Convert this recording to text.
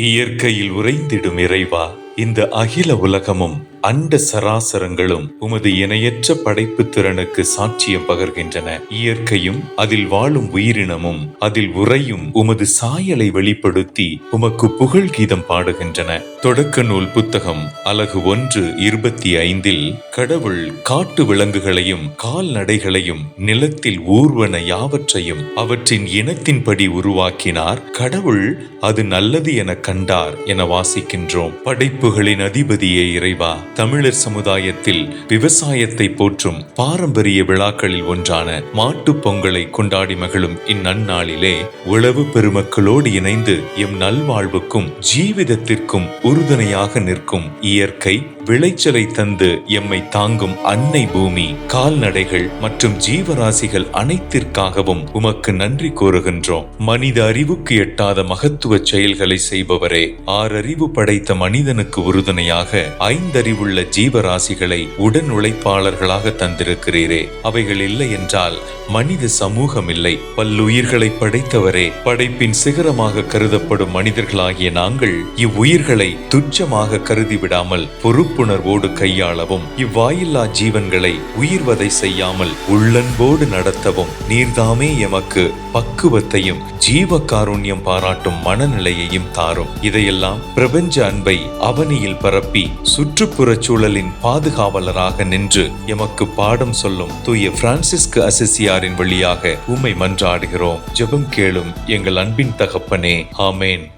இயற்கையில் உறைந்திடும் இறைவா. இந்த அகில உலகமும் அண்ட சராசரங்களும் உமது இணையற்ற படைப்பு திறனுக்கு சாட்சியம் பகர்கின்றன. இயற்கையும் அதில் வாழும் உயிரினமும் அதில் உறையும் உமது சாயலை வெளிப்படுத்தி உமக்கு புகழ் கீதம் பாடுகின்றன. தொடக்க நூல் புத்தகம் அலகு ஒன்று இருபத்தி ஐந்தில் கடவுள் காட்டு விலங்குகளையும் கால்நடைகளையும் நிலத்தில் ஊர்வன யாவற்றையும் அவற்றின் இனத்தின்படி உருவாக்கினார். கடவுள் அது நல்லது என கண்டார் என வாசிக்கின்றோம். படைப்பு படைப்புகளின் அதிபதியே இறைவா தமிழர் சமுதாயத்தில் விவசாயத்தை போற்றும் பாரம்பரிய விழாக்களில் ஒன்றான மாட்டுப் பொங்கலை கொண்டாடி மகிழும் இந்நன்னாளிலே உழவு பெருமக்களோடு இணைந்து எம் நல்வாழ்வுக்கும் ஜீவிதத்திற்கும் உறுதுணையாக நிற்கும் இயற்கை விளைச்சலை தந்து எம்மை தாங்கும் அன்னை பூமி கால்நடைகள் மற்றும் ஜீவராசிகள் அனைத்திற்காகவும் உமக்கு நன்றி கூறுகின்றோம். மனித அறிவுக்கு எட்டாத மகத்துவ செயல்களை செய்பவரே ஆறறிவு படைத்த மனிதனுக்கு உறுதுணையாக ஐந்தறிவுள்ள ஜீவராசிகளை உடன் உழைப்பாளர்களாக தந்திருக்கிறீரே. அவைகள் இல்லை என்றால் மனித சமூகம் இல்லை. பல்லுயிர்களை படைத்தவரே படைப்பின் சிகரமாக கருதப்படும் மனிதர்களாகிய நாங்கள் இவ்வுயிர்களை துச்சமாக கருதி விடாமல் பொறுப்புணர்வோடு கையாளவும் இவ்வாயில்லா ஜீவன்களை உயிர்வதை செய்யாமல் உள்ளன்போடு நடத்தவும் நீர்தாமே எமக்கு பக்குவத்தையும் ஜீவ காருண்யம் பாராட்டும் மனநிலையையும் தாரும். இதையெல்லாம் பிரபஞ்ச அன்பை அவனியில் பரப்பி சுற்றுப்புற சூழலின் பாதுகாவலராக நின்று எமக்கு பாடம் சொல்லும் தூய பிரான்சிஸ்கு அசிசியாரின் வழியாக உம்மை மன்றாடுகிறோம். ஜெபம் கேளும் எங்கள் அன்பின் தகப்பனே. ஆமேன்.